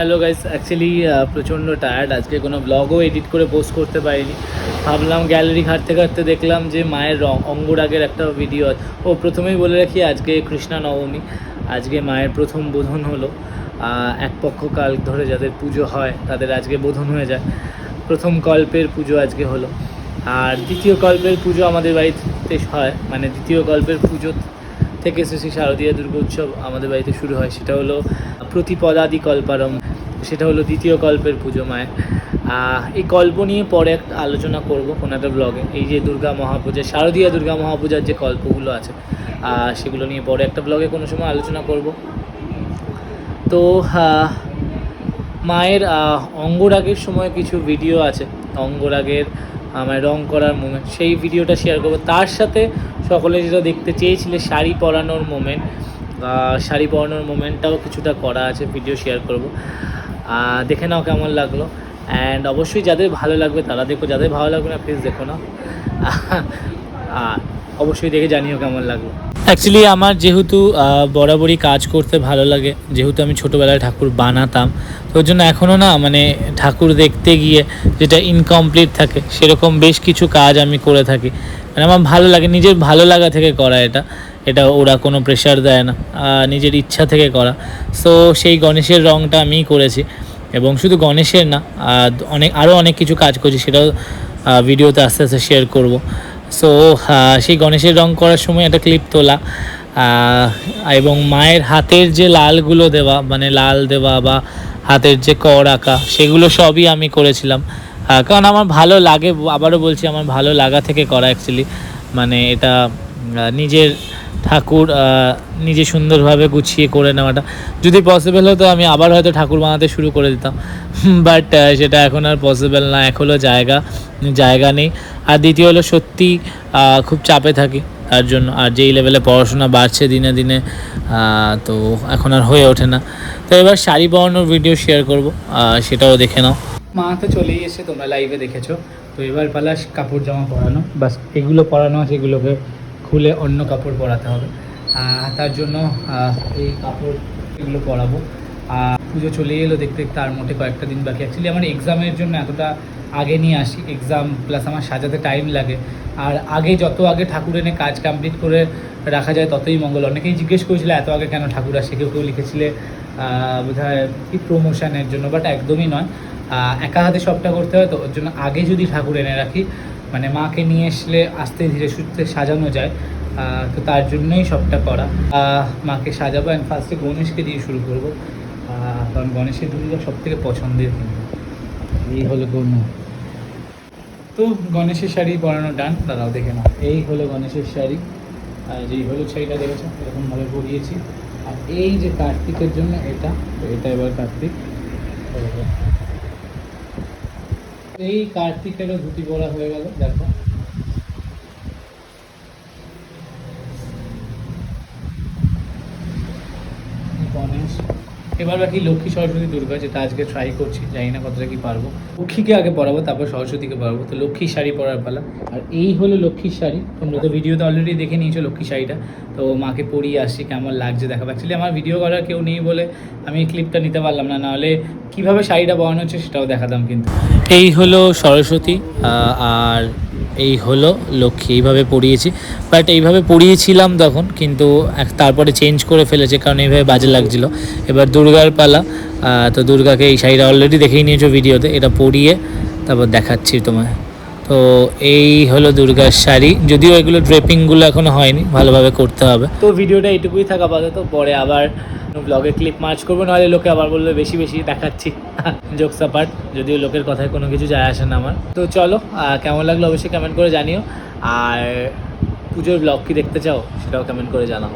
Hello guys actually প্রচণ্ড tired আজকে কোনো ব্লগও এডিট করে পোস্ট করতে পারিনি। ভাবলাম গ্যালারি ঘাটতে ঘাটতে দেখলাম যে মায়ের অঙ্গরাগের একটা ভিডিও ও প্রথমেই বলে রাখি, আজকে কৃষ্ণা নবমী। আজকে মায়ের প্রথম বোধন হলো। এক পক্ষ কাল ধরে যাদের পুজো হয়, তাদের আজকে বোধন হয়ে যায়। প্রথম কল্পের পুজো আজকে হলো। আর দ্বিতীয় কল্পের পুজো আমাদের বাড়িতে হয়। মানে দ্বিতীয় কল্পের পুজো থেকে শ্রী শ্রী শারদীয় দুর্গা আমাদের বাড়িতে শুরু হয়। সেটা হলো প্রতিপদাদি কল্পারম সেটা হলো দ্বিতীয় কল্পের পুজো মায়ের। এই কল্প নিয়ে পরে একটা আলোচনা করব কোনো একটা ব্লগে এই যে দুর্গা মহাপূজা, শারদীয় দুর্গা মহাপূজার যে কল্পগুলো আছে সেগুলো নিয়ে পরে একটা ব্লগে কোনো সময় আলোচনা করব। তো মায়ের অঙ্গরাগের সময় কিছু ভিডিও আছে। অঙ্গরাগের আমার রং করার মোমেন্ট সেই ভিডিওটা শেয়ার করব। তার সাথে সকলে যেটা দেখতে চেয়েছিলে, শাড়ি পরানোর মোমেন্ট শাড়ি পরানোর মোমেন্টটাও কিছুটা করা আছে ভিডিও শেয়ার করব। দেখে নাও কেমন লাগল। অ্যান্ড অবশ্যই যাদের ভালো লাগবে তারা দেখো, যাদের ভালো লাগবে না প্লিজ দেখো না আর অবশ্যই দেখে জানিও কেমন লাগল। অ্যাকচুয়ালি আমার যেহেতু বরাবরই কাজ করতে ভালো লাগে, যেহেতু আমি ছোটোবেলায় ঠাকুর বানাতাম, তো ওর জন্য এখনও না মানে ঠাকুর দেখতে গিয়ে যেটা ইনকমপ্লিট থাকে, সেরকম বেশ কিছু কাজ আমি করে থাকি। মানে আমার ভালো লাগে, নিজের ভালো লাগা থেকে করা এটা। এটা ওরা কোনো প্রেশার দেয় না নিজের ইচ্ছা থেকে করা। সো সেই গণেশের রঙটা আমিই করেছি এবং শুধু গণেশের না অনেক আরও অনেক কিছু কাজ করছি সেটাও ভিডিওতে আস্তে আস্তে শেয়ার করব। সো সেই গণেশের রং করার সময় একটা ক্লিপ তোলা এবং মায়ের হাতের যে লালগুলো দেওয়া মানে লাল দেওয়া বা হাতের যে কর আঁকা, সেগুলো সবই আমি করেছিলাম। কারণ আমার ভালো লাগে, আবারও বলছি, আমার ভালো লাগা থেকে করা অ্যাকচুয়ালি মানে এটা নিজের ঠাকুর নিজে সুন্দরভাবে গুছিয়ে করে নেওয়াটা। যদি পসিবল হতো, আমি আবার হয়তো ঠাকুর বানাতে শুরু করে দিতাম। বাট সেটা এখন আর পসিবল না। এক হলো জায়গা জায়গা নেই। আর দ্বিতীয় হলো সত্যি খুব চাপে থাকি তার জন্য। আর যেই লেভেলে পড়াশোনা বাড়ছে দিনে দিনে তো এখন আর হয়ে ওঠে না। তো এবার শাড়ি পরানোর ভিডিও শেয়ার করব। সেটাও দেখে নাও। মা তো চলেই এসে তোমরা লাইভে দেখেছ। তো এবার পালা কাপড় জামা পরানো। বাস, এগুলো পরানো আছে এগুলোকে খুলে অন্য কাপড় পরাতে হবে। তার জন্য এই কাপড় এগুলো পরাবো। আর পুজো চলে এলো দেখতে দেখতে আর মোটে কয়েকটা দিন বাকি। অ্যাকচুয়ালি আমার এক্সামের জন্য এতটা আগে নিয়ে আসি। এক্সাম প্লাস আমার সাজাতে টাইম লাগে। আর আগে যত আগে ঠাকুর এনে কাজ কমপ্লিট করে রাখা যায়, ততই মঙ্গল। অনেকেই জিজ্ঞেস করেছিল, এত আগে কেন ঠাকুর আসে? কেউ কেউ লিখেছিলে বোধ হয় কি প্রমোশনের জন্য বাট একদমই নয়। একা হাতে সবটা করতে হয়, তো ওর জন্য আগে যদি ঠাকুর এনে রাখি মানে মাকে নিয়ে আসলে আস্তে ধীরে সুস্থে সাজানো যায় তো তার জন্যই সবটা করা। মাকে সাজাবো অ্যান্ড ফার্স্টে গণেশকে দিয়ে শুরু করব। কারণ গণেশের দুর্গা সব থেকে পছন্দের কিন্তু। এই হলো গণ তো গণেশের শাড়ি পরানো ডান দাদাও দেখে নাও। এই হলো গণেশের শাড়ি, আর যেই হলুদ শাড়িটা দেখেছ? এরকমভাবে পরিয়েছি। আর এই যে কার্তিকের জন্য এটা এটা এবার কার্তিক। এই কার্তিকেরও ধুতি পরা হয়ে গেল, দেখো। গণেশ। এবার বাকি লক্ষ্মী সরস্বতী দুর্গা, যেটা আজকে ট্রাই করছি, জানি না কতটা কি পারব। লক্ষ্মীকে আগে পরাবো, তারপর সরস্বতীকে পরাবো। তো লক্ষ্মীর শাড়ি পরার পালা। আর এই হলো লক্ষ্মীর শাড়ি। তোমরা তো ভিডিওতে অলরেডি দেখে নিয়েছো লক্ষ্মী শাড়িটা। তো মাকে পরিয়ে আসছি, কেমন লাগছে দেখাবো। অ্যাকচুয়ালি আমার ভিডিও করার কেউ নেই বলে আমি ক্লিপটা নিতে পারলাম না। নাহলে কীভাবে শাড়িটা বানানো হচ্ছে সেটাও দেখাতাম কিন্তু। এই হলো সরস্বতী আর এই হলো লক্ষ্মী, এইভাবে পড়িয়েছি বাট এইভাবে পড়িয়েছিলাম তখন, কিন্তু তারপরে চেঞ্জ করে ফেলেছে, কারণ এইভাবে বাজে লাগছিল। এবার দুর্গার পালা তো দুর্গাকে এই শাড়িটা অলরেডি দেখেই নিয়েছো ভিডিওতে, এটা পরিয়ে তারপর দেখাচ্ছি তোমায়। তো এই হলো দুর্গার শাড়ি। যদিও এগুলো ড্রেপিংগুলো এখনও হয়নি, ভালোভাবে করতে হবে। তো ভিডিওটা এইটুকুই থাকা আপাতত, পরে আবার ব্লগে ক্লিপ মার্চ করব, নাহলে লোকে আবার বলবে বেশি বেশি দেখাচ্ছি। জোকসা পার্ট যদিও লোকের কথায় কোনো কিছু যায় আসে না আমার। তো চলো কেমন লাগল অবশ্যই কমেন্ট করে জানিও। আর পুজোর ব্লগ কি দেখতে চাও, সেটাও কমেন্ট করে জানাও।